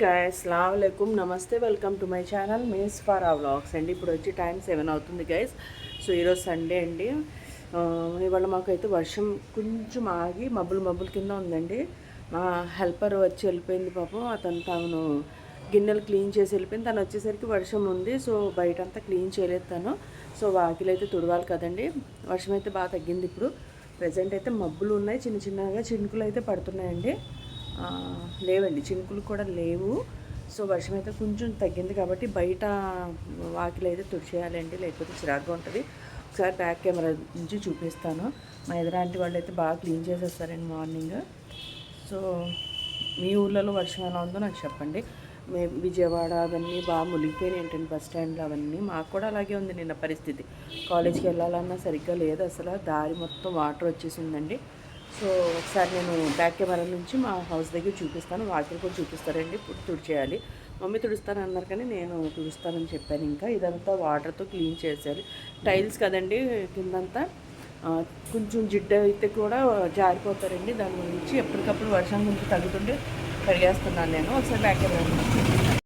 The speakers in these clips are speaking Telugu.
గైస్ అస్సలం నమస్తే welcome to my channel means for uh vlogs అండి ఇప్పుడు వచ్చి టైం సెవెన్ అవుతుంది గైస్ సో ఈరోజు సండే అండి. ఇవాళ మాకైతే వర్షం కొంచెం ఆగి మబ్బులు మబ్బుల కింద ఉందండి. మా హెల్పర్ వచ్చి వెళ్ళిపోయింది పాపం. అతను తాను గిన్నెలు క్లీన్ చేసి వెళ్ళిపోయింది. తను వచ్చేసరికి వర్షం ఉంది. సో బయట అంతా క్లీన్ చేయలేదు తను. సో వాకిలు అయితే తుడవాలి కదండి. వర్షం అయితే బాగా తగ్గింది ఇప్పుడు. ప్రజెంట్ అయితే మబ్బులు ఉన్నాయి. చిన్న చిన్నగా చినుకులు అయితే పడుతున్నాయండి. లేవండి. చినుకులు కూడా లేవు. సో వర్షం అయితే కొంచెం తగ్గింది కాబట్టి బయట వాకిలు అయితే తుడిచేయాలండి. లేకపోతే చిరాగ్గా ఉంటుంది. ఒకసారి బ్యాక్ కెమెరా నుంచి చూపిస్తాను. మా ఎదురాంటి వాళ్ళు అయితే బాగా క్లీన్ చేసేస్తారండి మార్నింగ్. సో మీ ఊర్లలో వర్షం ఎలా ఉందో నాకు చెప్పండి. మే విజయవాడ అవన్నీ బాగా మునిగిపోయినాయి ఏంటంటే బస్ స్టాండ్లో అవన్నీ. మాకు కూడా అలాగే ఉంది నిన్న పరిస్థితి. కాలేజ్కి వెళ్ళాలన్నా సరిగ్గా లేదు. అసలు దారి మొత్తం వాటర్ వచ్చేసిందండి. సో ఒకసారి నేను బ్యాక్ కెమెరా నుంచి మా హౌస్ దగ్గర చూపిస్తాను. వాకిలు కూడా చూపిస్తారండి. ఇప్పుడు తుడిచేయాలి. మమ్మీ తుడుస్తాను అన్నారు కానీ నేను తుడుస్తానని చెప్పాను ఇంకా. ఇదంతా వాటర్తో క్లీన్ చేసేయాలి. టైల్స్ కదండి కిందంతా. కొంచెం జిడ్డు అయితే కూడా జారిపోతారండి. దాని గురించి ఎప్పటికప్పుడు వర్షం గురించి తగ్గుతుంటే కడిగేస్తున్నాను నేను. ఒకసారి బ్యాక్ కెమెరా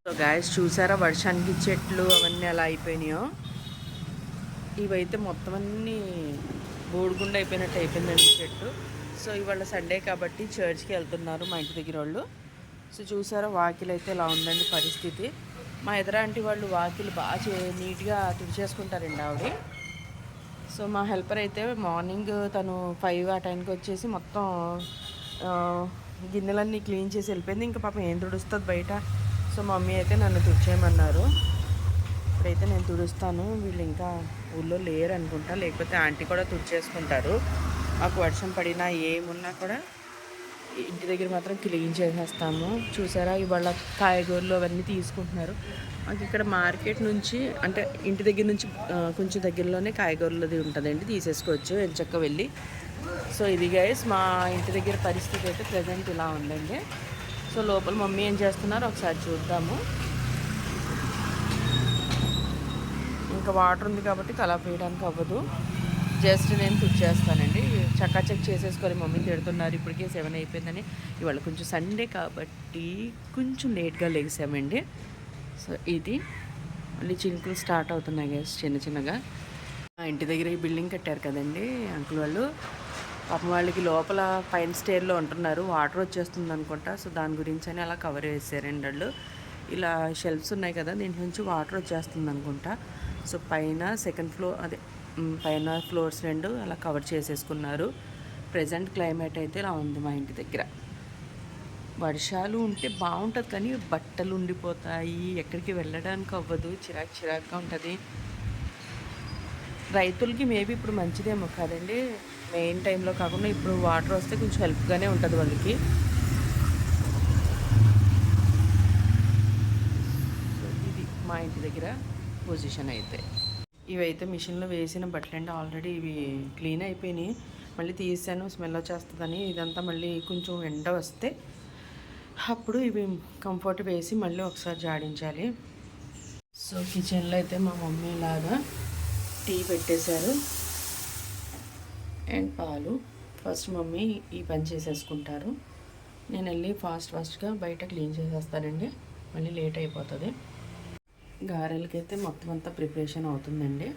సో గాయస్ చూసారా వర్షానికి చెట్లు అవన్నీ అలా అయిపోయినాయో? ఇవైతే మొత్తం అన్నీ బోడిగుండా అయిపోయినట్టు అయిపోయిందండి చెట్టు. సో ఇవాళ సండే కాబట్టి చర్చ్కి వెళ్తున్నారు మా ఇంటి దగ్గర వాళ్ళు. సో చూసారా వాకిలు అయితే ఇలా ఉందండి పరిస్థితి. మా ఎదురాంటి వాళ్ళు వాకిలు బాగా చే నీట్గా తుడిచేసుకుంటారండి ఆవిడ. సో మా హెల్పర్ అయితే మార్నింగ్ తను ఫైవ్ ఆ టైంకి వచ్చేసి మొత్తం గిన్నెలన్నీ క్లీన్ చేసి వెళ్ళిపోయింది. ఇంకా పాపం ఏం తుడుస్తుంది బయట. సో మమ్మీ అయితే నన్ను తుడిచేయమన్నారు. ఇప్పుడైతే నేను తుడుస్తాను. వీళ్ళు ఇంకా ఊళ్ళో లేరు అనుకుంటా లేకపోతే ఆంటీ కూడా తుడిచేసుకుంటారు. మాకు వర్షం పడినా ఏమున్నా కూడా ఇంటి దగ్గర మాత్రం క్లీన్ చేసేస్తాము. చూసారా? ఇవాళ కాయగూరలు అవన్నీ తీసుకుంటున్నారు. మాకు ఇక్కడ మార్కెట్ నుంచి అంటే ఇంటి దగ్గర నుంచి కొంచెం దగ్గరలోనే కాయగూరలది ఉంటుందండి. తీసేసుకోవచ్చు ఎంచక్క వెళ్ళి. సో ఇది గైస్ మా ఇంటి దగ్గర పరిస్థితి అయితే ప్రజెంట్ ఇలా ఉందండి. సో లోపల మమ్మీ ఏం చేస్తున్నారో? ఒకసారి చూద్దాము. ఇంకా వాటర్ ఉంది కాబట్టి కలప వేయడానికి అవ్వదు. జస్ట్ నేను కుక్ చేస్తానండి. చెక్ చేసేసుకొని మమ్మీ తిడుతున్నారు ఇప్పటికే సెవెన్ అయిపోయిందని. ఇవాళ కొంచెం సండే కాబట్టి కొంచెం లేట్గా లేసామండి. సో ఇది మళ్ళీ చినుకులు స్టార్ట్ అవుతున్నాయి గైస్ చిన్న చిన్నగా. మా ఇంటి దగ్గర ఈ బిల్డింగ్ కట్టారు కదండి అంకుల్ వాళ్ళు. పాపం వాళ్ళకి లోపల పైన స్టేర్లో ఉంటున్నారు వాటర్ వచ్చేస్తుంది అనుకుంటా. సో దాని గురించి అని అలా కవర్ వేసారండి వాళ్ళు. ఇలా షెల్ఫ్స్ ఉన్నాయి కదా దీని నుంచి వాటర్ వచ్చేస్తుంది అనుకుంటా. సో పైన సెకండ్ ఫ్లోర్ అదే పైన ఫ్లోర్స్ రెండు అలా కవర్ చేసేసుకున్నారు. ప్రజెంట్ క్లైమేట్ అయితే ఇలా ఉంది మా ఇంటి దగ్గర. వర్షాలు ఉంటే బాగుంటుంది కానీ బట్టలు ఉండిపోతాయి. ఎక్కడికి వెళ్ళడానికి అవ్వదు. చిరాకు చిరాకుగా ఉంటుంది. రైతులకి మేబీ ఇప్పుడు మంచిదేమో కాదండి. మెయిన్ టైంలో కాకుండా ఇప్పుడు వాటర్ వస్తే కొంచెం హెల్ప్గానే ఉంటుంది వాళ్ళకి. ఇది మా ఇంటి దగ్గర పొజిషన్ అయితే. ఇవైతే మిషన్లో వేసిన బట్టలండి. ఆల్రెడీ ఇవి క్లీన్ అయిపోయినాయి. మళ్ళీ తీసాను. స్మెల్ వచ్చేస్తుందని ఇదంతా మళ్ళీ కొంచెం ఎండ వస్తే అప్పుడు ఇవి కంఫర్ట్ వేసి మళ్ళీ ఒకసారి జాడించాలి. సో కిచెన్లో అయితే మా మమ్మీ లాగా టీ పెట్టేశారు. అండ్ పాలు. ఫస్ట్ మమ్మీ ఈ పని చేసేసుకుంటారు. నేను వెళ్ళి ఫాస్ట్ ఫాస్ట్గా బయట క్లీన్ చేసేస్తానండి. మళ్ళీ లేట్ అయిపోతుంది. గారెలకైతే మొత్తం అంతా ప్రిపరేషన్ అవుతుందండి.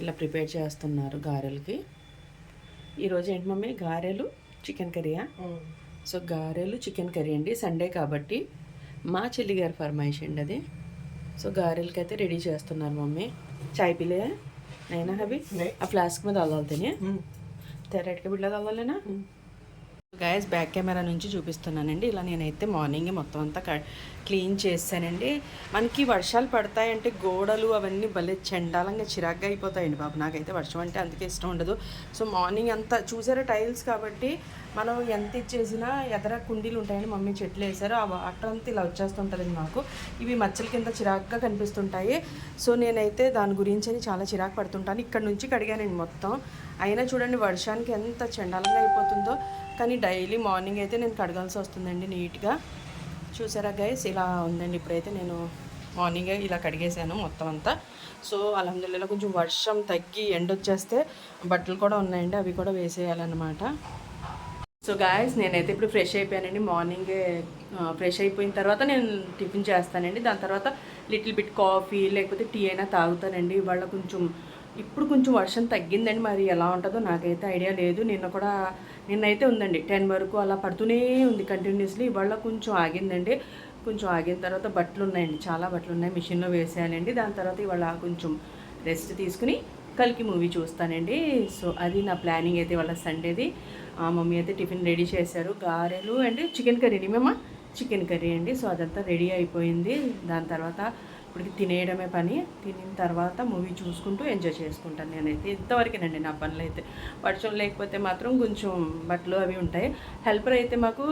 ఇలా ప్రిపేర్ చేస్తున్నారు గారెలకి. ఈరోజు ఏంటి మమ్మీ? గారెలు చికెన్ కర్రీయా సో గారెలు చికెన్ కర్రీ అండి. సండే కాబట్టి మా చెల్లి గారి ఫర్మాయిష్ అండి అది. సో గారెలకి అయితే రెడీ చేస్తున్నారు మమ్మీ. చాయ్ పిలే? నైనా హబీ? ఆ ఫ్లాస్క్ మీద అవ్వాలి తెరటికి బిడ్డ అవ్వాలేనా గాయస్ బ్యాక్ కెమెరా నుంచి చూపిస్తున్నానండి. ఇలా నేనైతే మార్నింగ్ మొత్తం అంతా క- క్లీన్ చేశానండి. మనకి వర్షాలు పడతాయంటే గోడలు అవన్నీ భలే చండాలంగా చిరాగ్గా అయిపోతాయండి బాబు. నాకైతే వర్షం అంటే అందుకే ఇష్టం ఉండదు. సో మార్నింగ్ అంతా చూసారా టైల్స్ కాబట్టి మనం ఎంత ఇచ్చేసినా ఎదర కుండీలు ఉంటాయని మమ్మీ చెట్లు వేసారు ఆ వాటర్ అంతా ఇలా వచ్చేస్తుంటుందండి మాకు. ఇవి మచ్చల కింద చిరాగ్గా కనిపిస్తుంటాయి. సో నేనైతే దాని గురించి అని చాలా చిరాకు పడుతుంటాను. ఇక్కడ నుంచి కడిగానండి మొత్తం. అయినా చూడండి వర్షానికి ఎంత చండాలంగా అయిపోతుందో. కానీ డైలీ మార్నింగ్ అయితే నేను కడగాల్సి వస్తుందండి నీట్గా. చూసారా గైస్ ఇలా ఉందండి ఇప్పుడైతే నేను మార్నింగే ఇలా కడిగేసాను మొత్తం అంతా. సో అలహదుల్లా కొంచెం వర్షం తగ్గి ఎండ వచ్చేస్తే బట్టలు కూడా ఉన్నాయండి అవి కూడా వేసేయాలన్నమాట. సో గాయస్ నేనైతే ఇప్పుడు ఫ్రెష్ అయిపోయానండి. మార్నింగే ఫ్రెష్ అయిపోయిన తర్వాత నేను టిఫిన్ చేస్తానండి. దాని తర్వాత లిటిల్ బిట్ కాఫీ లేకపోతే టీ అయినా తాగుతానండి. ఇవాళ కొంచెం ఇప్పుడు కొంచెం వర్షం తగ్గిందండి మరి ఎలా ఉంటుందో నాకైతే ఐడియా లేదు. నిన్న కూడా నిన్నైతే ఉందండి. టెన్ వరకు అలా పడుతూనే ఉంది కంటిన్యూస్లీ. ఇవాళ కొంచెం ఆగిందండి. కొంచెం ఆగిన తర్వాత బట్టలు ఉన్నాయండి. చాలా బట్టలు ఉన్నాయి. మిషన్లో వేసేయాలండి దాని తర్వాత ఇవాళ కొంచెం రెస్ట్ తీసుకుని కలికి మూవీ చూస్తానండి. సో అది నా ప్లానింగ్ అయితే వాళ్ళ సండేది. ఆ మమ్మీ అయితే టిఫిన్ రెడీ చేశారు. గారెలు అండ్ చికెన్ కర్రీ మేమా? చికెన్ కర్రీ అండి. సో అదంతా రెడీ అయిపోయింది. దాని తర్వాత ఇప్పటికి తినేయడమే పని. తినిన తర్వాత మూవీ చూసుకుంటూ ఎంజాయ్ చేసుకుంటాను నేనైతే. ఇంతవరకేనండి నా పనులు అయితే వర్షం లేకపోతే మాత్రం కొంచెం బట్టలు అవి ఉంటాయి. హెల్పర్ అయితే మాకు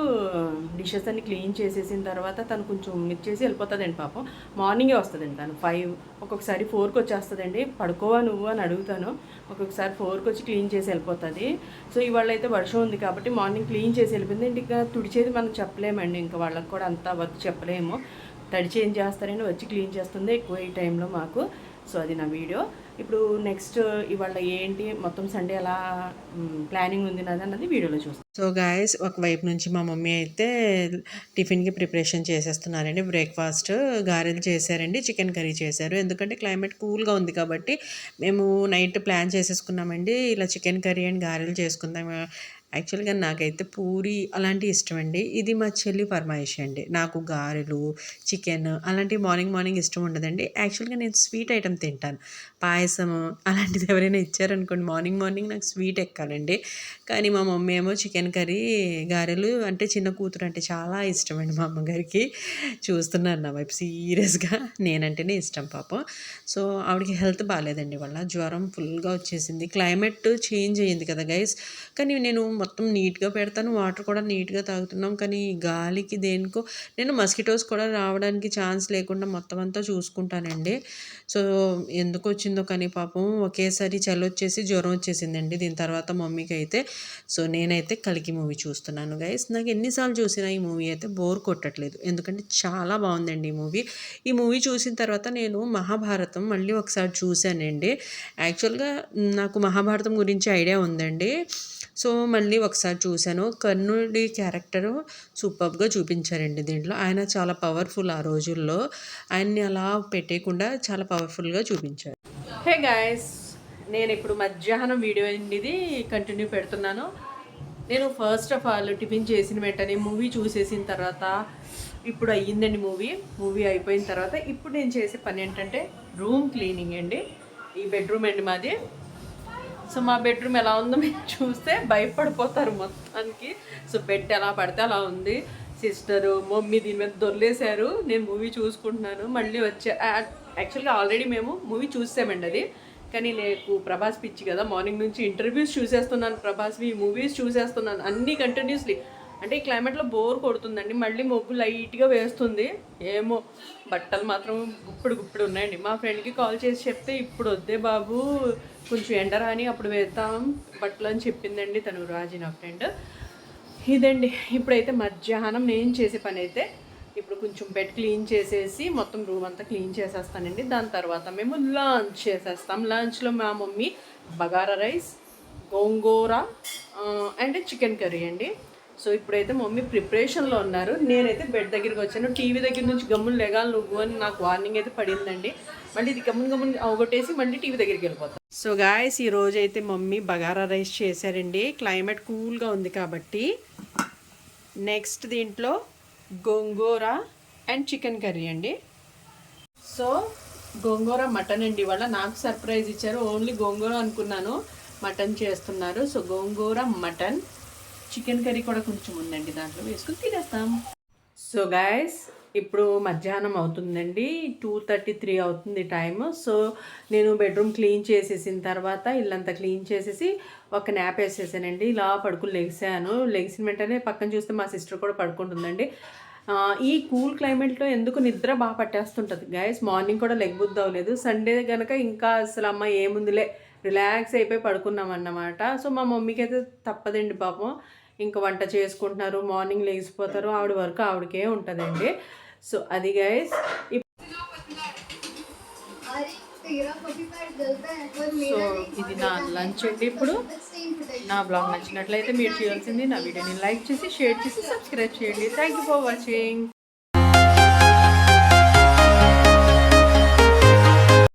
డిషెస్ అన్ని క్లీన్ చేసేసిన తర్వాత తను కొంచెం ఇచ్చేసి వెళ్ళిపోతుందండి పాపం. మార్నింగే వస్తుందండి తను. ఫైవ్ ఒక్కొక్కసారి ఫోర్కి వచ్చేస్తుందండి పడుకోవా నువ్వు అని అడుగుతాను. ఒక్కొక్కసారి ఫోర్కి వచ్చి క్లీన్ చేసి వెళ్ళిపోతుంది. సో ఇవాళ అయితే వర్షం ఉంది కాబట్టి మార్నింగ్ క్లీన్ చేసి వెళ్ళిపోయింది. ఇంకా తుడిచేది మనం చెప్పలేమండి. ఇంకా వాళ్ళకి కూడా అంత వర్క్ చెప్పలేము. తడిచి ఏం చేస్తారని వచ్చి క్లీన్ చేస్తుంది ఎక్కువ ఈ టైంలో మాకు. సో అది నా వీడియో. ఇప్పుడు నెక్స్ట్ ఇవాళ ఏంటి? మొత్తం సండే ఎలా ప్లానింగ్ ఉంది నాది అన్నది వీడియోలో చూస్తాం. సో గాయస్ ఒకవైపు నుంచి మా మమ్మీ అయితే టిఫిన్కి ప్రిపరేషన్ చేసేస్తున్నారండి. బ్రేక్ఫాస్ట్ గారెలు చేశారండి చికెన్ కర్రీ చేశారు. ఎందుకంటే క్లైమేట్ కూల్గా ఉంది కాబట్టి మేము నైట్ ప్లాన్ చేసేసుకున్నామండి. ఇలా చికెన్ కర్రీ అండ్ గారెలు చేసుకుందాం యాక్చువల్గా నాకైతే పూరి అలాంటివి ఇష్టం అండి ఇది మా చెల్లి ఫర్మాయిష్ అండి. నాకు గారెలు చికెన్ అలాంటివి మార్నింగ్ మార్నింగ్ ఇష్టం ఉండదండి. యాక్చువల్గా నేను స్వీట్ ఐటెం తింటాను. పాయసం అలాంటిది ఎవరైనా ఇచ్చారనుకోండి మార్నింగ్ మార్నింగ్ నాకు స్వీట్ ఎక్కాలండి. కానీ మా మమ్మీ ఏమో చికెన్ కర్రీ గారెలు అంటే చిన్న కూతురు అంటే చాలా ఇష్టం అండి మా అమ్మగారికి. చూస్తున్నారు నా వైపు సీరియస్గా. నేనంటేనే ఇష్టం పాపం. సో ఆవిడకి హెల్త్ బాగాలేదండి వాళ్ళ జ్వరం ఫుల్గా వచ్చేసింది. క్లైమేట్ చేంజ్ అయ్యింది కదా గైస్. కానీ నేను మొత్తం నీట్గా పెడతాను. వాటర్ కూడా నీట్గా తాగుతున్నాం. కానీ ఈ గాలికి దేనికో నేను మస్కిటోస్ కూడా రావడానికి ఛాన్స్ లేకుండా మొత్తం అంతా చూసుకుంటానండి. సో ఎందుకు వచ్చిందో కానీ పాపం ఒకేసారి చలి వచ్చేసి జ్వరం వచ్చేసిందండి దీని తర్వాత మమ్మీకి అయితే. సో నేనైతే కలికి మూవీ చూస్తున్నాను గైస్. నాకు ఎన్నిసార్లు చూసినా ఈ మూవీ అయితే బోర్ కొట్టట్లేదు. ఎందుకంటే చాలా బాగుందండి ఈ మూవీ. ఈ మూవీ చూసిన తర్వాత నేను మహాభారతం మళ్ళీ ఒకసారి చూశానండి. యాక్చువల్గా నాకు మహాభారతం గురించి ఐడియా ఉందండి. సో మళ్ళీ ఒకసారి చూశాను. కర్ణుడి క్యారెక్టర్ సూపర్గా చూపించారండి దీంట్లో. ఆయన చాలా పవర్ఫుల్ ఆ రోజుల్లో. ఆయన్ని అలా పెట్టేయకుండా చాలా పవర్ఫుల్గా చూపించారు. హే గాయస్ నేను ఇప్పుడు మధ్యాహ్నం వీడియో అనేది కంటిన్యూ పెడుతున్నాను. నేను ఫస్ట్ ఆఫ్ ఆల్ టిఫిన్ చేసిన వెంటనే మూవీ చూసేసిన తర్వాత ఇప్పుడు అయ్యిందండి మూవీ. మూవీ అయిపోయిన తర్వాత ఇప్పుడు నేను చేసే పని ఏంటంటే రూమ్ క్లీనింగ్ అండి. ఈ బెడ్రూమ్ అండి మాది. సో మా బెడ్రూమ్ ఎలా ఉందో మీరు చూస్తే భయపడిపోతారు మొత్తానికి. సో బెడ్ ఎలా పడితే అలా ఉంది. సిస్టరు మమ్మీ దీని మీద దొర్లేశారు. నేను మూవీ చూసుకుంటున్నాను. మళ్ళీ వచ్చే యాక్చువల్గా ఆల్రెడీ మేము మూవీ చూసామండి అది. కానీ నేను ప్రభాస్ పిచ్చి కదా. మార్నింగ్ నుంచి ఇంటర్వ్యూస్ చూసేస్తున్నాను ప్రభాస్వి మూవీస్ చూసేస్తున్నాను. అన్నీ కంటిన్యూస్లీ అంటే ఈ క్లైమేట్లో బోర్ కొడుతుందండి. మళ్ళీ మొగ్గు లైట్గా వేస్తుంది. ఏమో బట్టలు మాత్రం గుప్పుడు గుప్పుడు ఉన్నాయండి. మా ఫ్రెండ్కి కాల్ చేసి చెప్తే ఇప్పుడు వద్దే బాబు కొంచెం ఎండరాని అప్పుడు వేద్దాం బట్టలు అని చెప్పిందండి తను రాజు నా ఫ్రెండ్ ఇదండి ఇప్పుడైతే మధ్యాహ్నం నేను చేసే పని అయితే ఇప్పుడు కొంచెం బెడ్ క్లీన్ చేసేసి మొత్తం రూమ్ అంతా క్లీన్ చేసేస్తానండి. దాని తర్వాత మేము లంచ్ చేసేస్తాం. లంచ్లో మా mummy bagara rice gongura and chicken curry అండి. సో ఇప్పుడైతే మమ్మీ ప్రిపరేషన్లో ఉన్నారు. నేనైతే బెడ్ దగ్గరికి వచ్చాను. టీవీ దగ్గర నుంచి గమ్ములు లెగాలి నువ్వు అని నాకు వార్నింగ్ అయితే పడిందండి. మళ్ళీ ఇది గమ్మును గమ్మును అవగొట్టేసి మళ్ళీ టీవీ దగ్గరికి వెళ్ళిపోతాను. సో గాయస్ ఈ రోజు అయితే మమ్మీ బగారా రైస్ చేశారండి. క్లైమేట్ కూల్గా ఉంది కాబట్టి నెక్స్ట్ దీంట్లో గోంగూర అండ్ చికెన్ కర్రీ అండి. సో గోంగూర మటన్ అండి. ఇవాళ నాకు సర్ప్రైజ్ ఇచ్చారు. ఓన్లీ గోంగూర అనుకున్నాను. మటన్ చేస్తున్నారు. సో గోంగూర మటన్ చికెన్ కర్రీ కూడా కొంచెం ఉందండి దాంట్లో వేసుకుని తినేస్తాం. సో గాయస్ ఇప్పుడు మధ్యాహ్నం అవుతుందండి. టూ థర్టీ త్రీ అవుతుంది టైం సో నేను బెడ్రూమ్ క్లీన్ చేసేసిన తర్వాత ఇల్లంతా క్లీన్ చేసేసి ఒక న్యాప్ వేసేసానండి. ఇలా పడుకుని లెగిసాను. లెగిసిన వెంటనే పక్కన చూస్తే మా సిస్టర్ కూడా పడుకుంటుందండి. ఈ కూల్ క్లైమేట్లో ఎందుకు నిద్ర బాగా పట్టేస్తుంటుంది గాయస్ మార్నింగ్ కూడా లెగ్ బుద్ధి అవ్వలేదు. సండే కనుక ఇంకా అసలు అమ్మ ఏముందిలే రిలాక్స్ అయిపోయి పడుకున్నాం అన్నమాట. సో మా మమ్మీకి అయితే తప్పదండి పాపం. ఇంకా వంట చేసుకుంటున్నారు మార్నింగ్ లేచిపోతారు ఆవిడ వరకు ఆవిడకే ఉంటుందండి. సో అది గైస్ సో ఇది నా లంచ్ అండి. ఇప్పుడు నా బ్లాగ్ నచ్చినట్లయితే మీరు చేయాల్సింది నా వీడియోని లైక్ చేసి షేర్ చేసి సబ్స్క్రైబ్ చేయండి. Thank you for watching